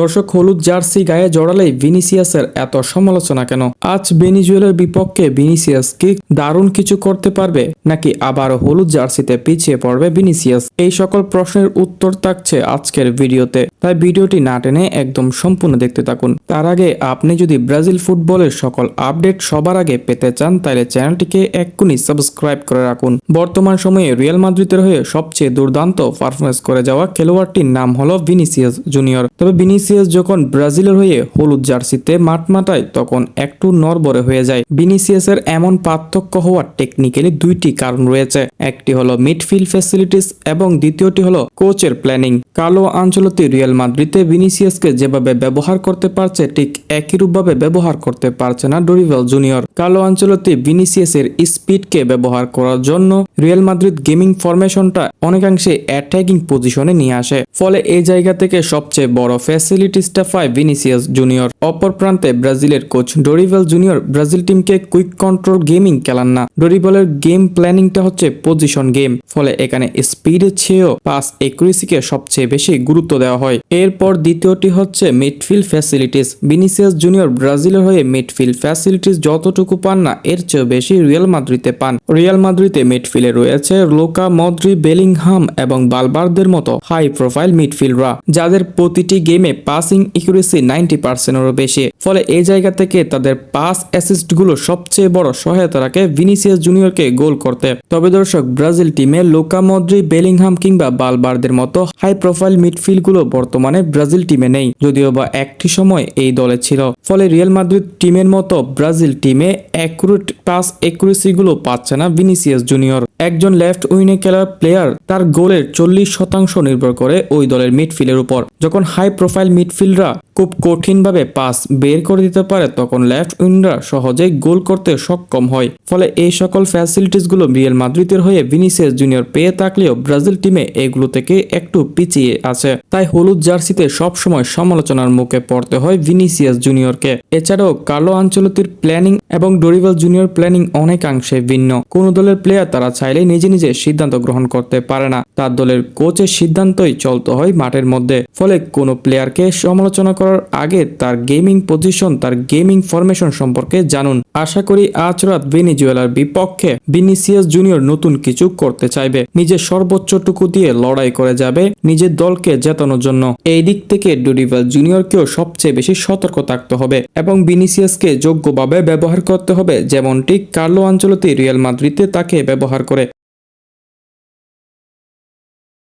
দর্শক, হলুদ জার্সি গায়ে জড়ালেই ভিনিসিয়াসের এত সমালোচনা কেন? আজ বেনিজুয়েলের বিপক্ষে ভিনিসিয়াস কি দারুণ কিছু করতে পারবে? নাকি আবার হলুদ জার্সিতে পিছিয়ে পড়বে ভিনিসিয়াস? এই সকল প্রশ্নের উত্তর থাকছে আজকের ভিডিওতে। তাই ভিডিওটি না টেনে একদম সম্পূর্ণ দেখতে থাকুন। তার আগে আপনি যদি ব্রাজিল ফুটবলের সকল আপডেট সবার আগে পেতে চান, তাহলে চ্যানেলটিকে এক্ষুনি সাবস্ক্রাইব করে রাখুন। বর্তমান সময়ে রিয়াল মাদ্রিদের হয়ে সবচেয়ে দুর্দান্ত পারফরমেন্স করে যাওয়া খেলোয়াড়টির নাম হলো ভিনিসিয়াস জুনিয়র। তবে ভিনিসিয়াস যখন ব্রাজিলের হয়ে হলুদ জার্সিতে মাঠ মাটায় তখন একটু নরবরে হয়ে যায়। ভিনিসিয়াসের এমন পার্থক্য হওয়ার টেকনিক্যালি দুইটি কারণ রয়েছে। একটি হলো মিডফিল্ড ফ্যাসিলিটিস এবং দ্বিতীয়টি হলো কোচের প্ল্যানিং। কালো আঞ্চলতি রিয়াল মাদ্রিদে ভিনিসিয়াসকে যেভাবে ব্যবহার করতে পারছে, ঠিক একই রূপভাবে ব্যবহার করতে পারছে না ডরিভেল জুনিয়র। কালো আঞ্চলতি ভিনিসিয়াসের স্পিডকে ব্যবহার করার জন্য রিয়াল মাদ্রিদ গেমিং ফরমেশনটা অনেকাংশে অ্যাটাকিং পজিশনে নিয়ে আসে। ফলে এই জায়গা থেকে সবচেয়ে বড় ফ্যাসিলিটিসটা পায় ভিনিসিয়াস জুনিয়র। অপর প্রান্তে ব্রাজিলের কোচ ডরিভেল জুনিয়র ব্রাজিল টিমকে কুইক কন্ট্রোল গেমিং খেলান না। ডরিভেলের গেম প্ল্যানিংটা হচ্ছে পজিশন গেম ফলে এখানে স্পিডের চেয়েও পাস একুরেসিকে সবচেয়ে বেশি গুরুত্ব দেওয়া হয়। এরপর দ্বিতীয়টি হচ্ছে মিডফিল্ড ফ্যাসিলিটিস ভিনিসিয়াস জুনিয়র ব্রাজিলের হয়ে মিডফিল্ড ফ্যাসিলিটিস যতটুকু পান না, এর চেয়েও বেশি রিয়াল মাদ্রিদে পান। রিয়াল মাদ্রিদে মিডফিল্ডে রয়েছে লোকা মদ্রি বেলিংহাম এবং বালবারদের মতো হাই প্রোফাইল মিডফিল্ডরা যাদের প্রতিটি গেমে পাসিং ইকুরেসি নাইনটি পার্সেন্টেরও বেশি। ফলে এই জায়গা থেকে তাদের পাস অ্যাসিস্টগুলো সবচেয়ে বড় সহায়তা রাখে ভিনিসিয়াস জুনিয়রকে গোল করতে। তবে দর্শক, ব্রাজিল টিমে লোকা মদ্রি বেলিংহাম কিংবা বালবারদের মতো হাই প্রোফাইল মিডফিল্ডগুলো বর্তমানে ব্রাজিল টিমে নেই, যদিও বা একটি সময় এই দলে ছিল। ফলে রিয়াল মাদ্রিদ টিমের মতো ব্রাজিল টিমে অ্যাকুরেট পাস একুরেসি গুলো পাচ্ছে না ভিনিসিয়াস জুনিয়র। একজন লেফট উইনে খেলার প্লেয়ার তার গোলের চল্লিশ শতাংশ নির্ভর করে ওই দলের মিডফিল্ডের উপর। যখন হাই প্রোফাইল মিডফিল্ডরা খুব কঠিনভাবে পাস বের করে দিতে পারে, তখন লেফট উইনরা সহজেই গোল করতে সক্ষম হয়। ফলে এই সকল ফ্যাসিলিটিসগুলো রিয়াল মাদ্রিদের হয়ে ভিনিসিয়াস জুনিয়র পেয়ে থাকলেও ব্রাজিল টিমে এগুলো থেকে একটু পিছিয়ে আছে। তাই হলুদ জার্সিতে সবসময় সমালোচনার মুখে পড়তে হয় ভিনিসিয়াস জুনিয়রকে। এছাড়াও কার্লো আঞ্চলতির প্ল্যানিং এবং ডোরিভাল জুনিয়র প্ল্যানিং অনেকাংশে ভিন্ন। কোন দলের প্লেয়ার তারা চাইলে নিজে নিজে সিদ্ধান্ত গ্রহণ করতে পারে না। তার দলের কোচের সিদ্ধান্তই চলতে হয় মাঠের মধ্যে। ফলে কোনো প্লেয়ারকে সমালোচনা করার আগে তার গেমিং পজিশন, তার গেমিং ফরমেশন সম্পর্কে জানুন। আশা করি আজ রাত ভেনিজুয়েলার বিপক্ষে ভিনিসিয়াস জুনিয়র নতুন কিছু করতে চাইবে। নিজের সর্বোচ্চটুকু দিয়ে লড়াই করে যাবে। নিজের দলকে জেতানোর জন্য এই দিক থেকে ডুডিভাল জুনিয়রকেও সবচেয়ে বেশি সতর্ক থাকতে হবে এবং বিনিসিয়াসকে যোগ্যভাবে ব্যবহার করতে হবে, যেমনটি কার্লো আঞ্চলতি রিয়াল মাদ্রিদে তাকে ব্যবহার করে।